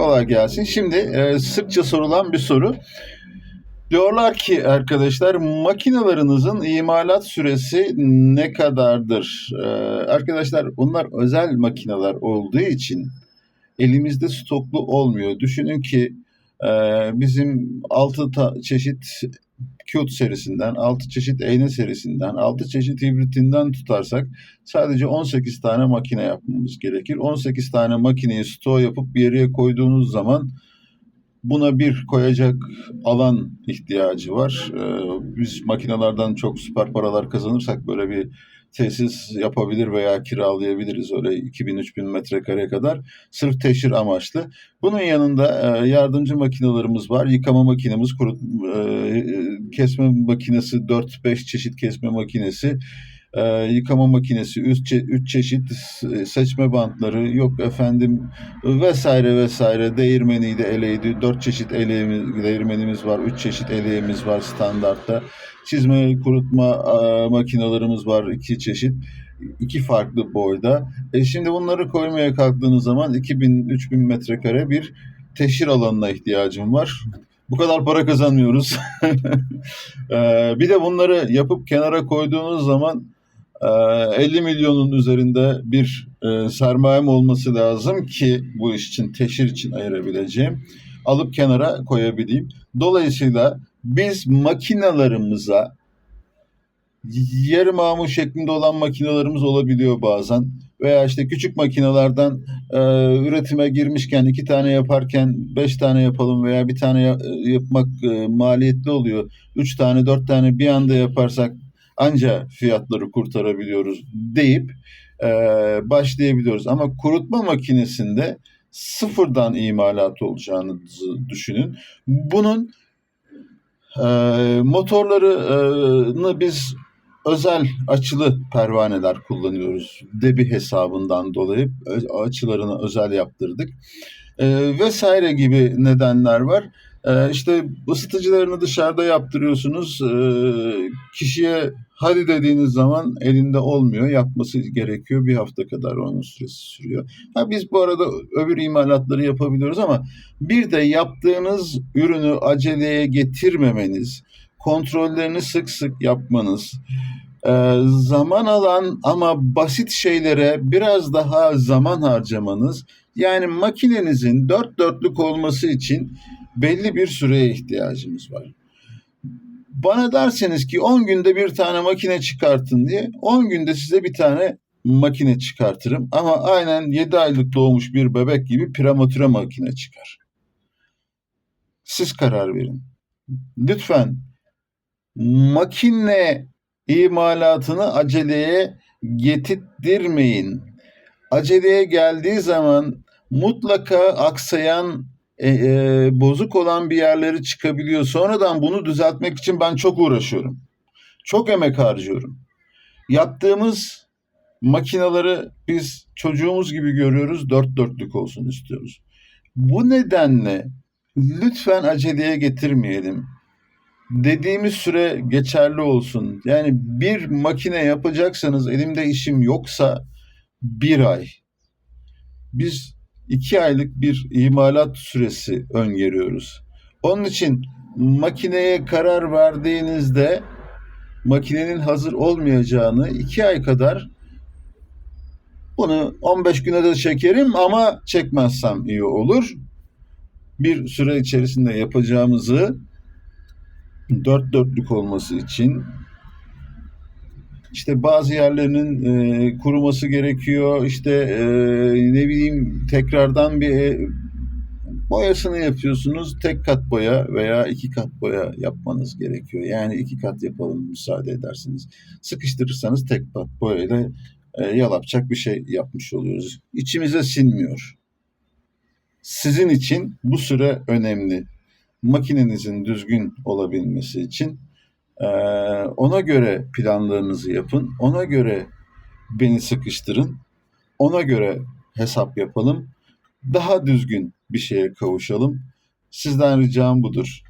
Kolay gelsin. Şimdi e, sıkça sorulan bir soru. Diyorlar ki arkadaşlar makinalarınızın imalat süresi ne kadardır? Ee, arkadaşlar bunlar özel makineler olduğu için elimizde stoklu olmuyor. Düşünün ki e, bizim 6 çeşit Qt serisinden, 6 çeşit Eyne serisinden, 6 çeşit hibritinden tutarsak sadece 18 tane makine yapmamız gerekir. 18 tane makineyi stoğ yapıp bir yere koyduğunuz zaman buna bir koyacak alan ihtiyacı var. Ee, biz makinelerden çok süper paralar kazanırsak böyle bir tesis yapabilir veya kiralayabiliriz öyle 2000-3000 metrekare kadar sırf teşhir amaçlı. Bunun yanında e, yardımcı makinelerimiz var. Yıkama makinemiz, kurut, e, kesme makinesi, 4-5 çeşit kesme makinesi, e, yıkama makinesi, 3 üç çeşit seçme bantları, yok efendim vesaire vesaire değirmeniydi, eleydi, 4 çeşit eleğimiz, değirmenimiz var, 3 çeşit eleğimiz var standartta. Çizme kurutma e, makinelerimiz var, iki çeşit iki farklı boyda. E şimdi bunları koymaya kalktığınız zaman 2000-3000 metrekare bir teşhir alanına ihtiyacım var. Bu kadar para kazanmıyoruz. Ee, bir de bunları yapıp kenara koyduğunuz zaman 50 milyonun üzerinde bir e, sermayem olması lazım ki bu iş için, teşhir için ayırabileceğim. Alıp kenara koyabileyim. Dolayısıyla biz makinalarımıza yarı mamur şeklinde olan makinelerimiz olabiliyor bazen. Veya işte küçük makinelerden e, üretime girmişken iki tane yaparken beş tane yapalım veya bir tane ya- yapmak e, maliyetli oluyor. Üç tane dört tane bir anda yaparsak anca fiyatları kurtarabiliyoruz deyip e, başlayabiliyoruz. Ama kurutma makinesinde sıfırdan imalat olacağını düşünün. Bunun e, motorlarını biz özel açılı pervaneler kullanıyoruz. Debi hesabından dolayı açılarını özel yaptırdık. E, vesaire gibi nedenler var. E, işte ısıtıcılarını dışarıda yaptırıyorsunuz. E, kişiye hadi dediğiniz zaman elinde olmuyor. Yapması gerekiyor. Bir hafta kadar onun süresi sürüyor. Ha, biz bu arada öbür imalatları yapabiliyoruz ama bir de yaptığınız ürünü aceleye getirmemeniz, kontrollerini sık sık yapmanız, e, zaman alan ama basit şeylere biraz daha zaman harcamanız, yani makinenizin dört dörtlük olması için belli bir süreye ihtiyacımız var. Bana derseniz ki 10 günde bir tane makine çıkartın diye 10 günde size bir tane makine çıkartırım ama aynen 7 aylık doğmuş bir bebek gibi prematüre makine çıkar. Siz karar verin. Lütfen makine imalatını aceleye getirttirmeyin. Aceleye geldiği zaman mutlaka aksayan, e, e, bozuk olan bir yerleri çıkabiliyor. Sonradan bunu düzeltmek için ben çok uğraşıyorum. Çok emek harcıyorum. Yaptığımız makinaları biz çocuğumuz gibi görüyoruz, dört dörtlük olsun istiyoruz. Bu nedenle lütfen aceleye getirmeyelim dediğimiz süre geçerli olsun. Yani bir makine yapacaksanız elimde işim yoksa bir ay. Biz iki aylık bir imalat süresi öngörüyoruz. Onun için makineye karar verdiğinizde makinenin hazır olmayacağını iki ay kadar bunu 15 güne de çekerim ama çekmezsem iyi olur. Bir süre içerisinde yapacağımızı dört dörtlük olması için işte bazı yerlerinin e, kuruması gerekiyor. İşte e, ne bileyim tekrardan bir e, boyasını yapıyorsunuz. Tek kat boya veya iki kat boya yapmanız gerekiyor. Yani iki kat yapalım müsaade edersiniz. Sıkıştırırsanız tek kat boyayla e, yalapacak bir şey yapmış oluyoruz. İçimize sinmiyor. Sizin için bu süre önemli makinenizin düzgün olabilmesi için eee, ona göre planlarınızı yapın. Ona göre beni sıkıştırın. Ona göre hesap yapalım. Daha düzgün bir şeye kavuşalım. Sizden ricam budur.